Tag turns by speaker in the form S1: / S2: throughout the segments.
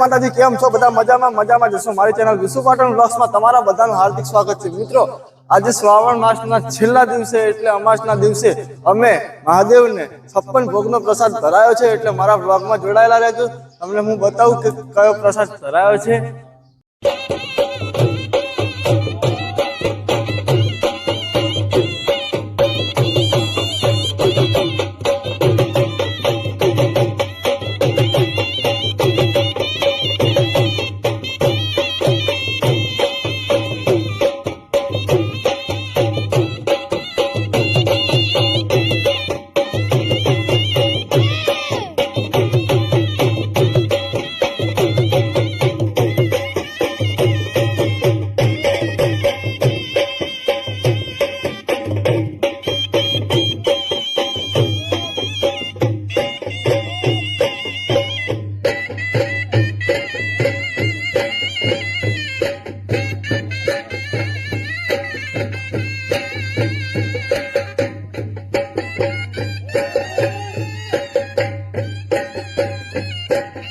S1: માતાજી, કેમ છો? બધા મજામાં? મજામાં જશો. મારી ચેનલ વિશુ પાટણ તમારા બધાનું હાર્દિક સ્વાગત છે. મિત્રો, આજે શ્રાવણ માસના છેલ્લા દિવસે એટલે અમાસના દિવસે અમે મહાદેવને છપ્પન ભોગનો પ્રસાદ ધરાયો છે એટલે મારા બ્લોગમાં જોડાયેલા રહેજો. તમને હું બતાવું કે કયો પ્રસાદ ધરાયો છે.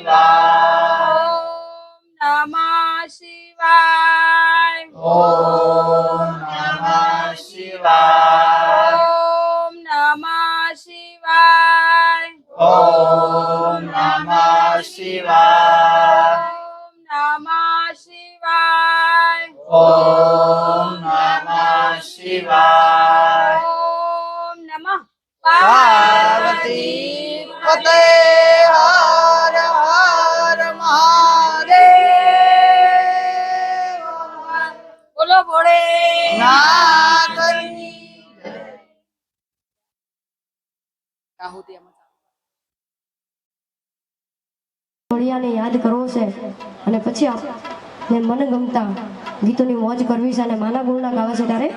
S2: 주시옵나이다.
S3: વણિયાને યાદ કરવો છે. અને પછી મને ગમતા ગીતોની મોજ કરવી છે અને માના ગુણના ગાવા છે તારે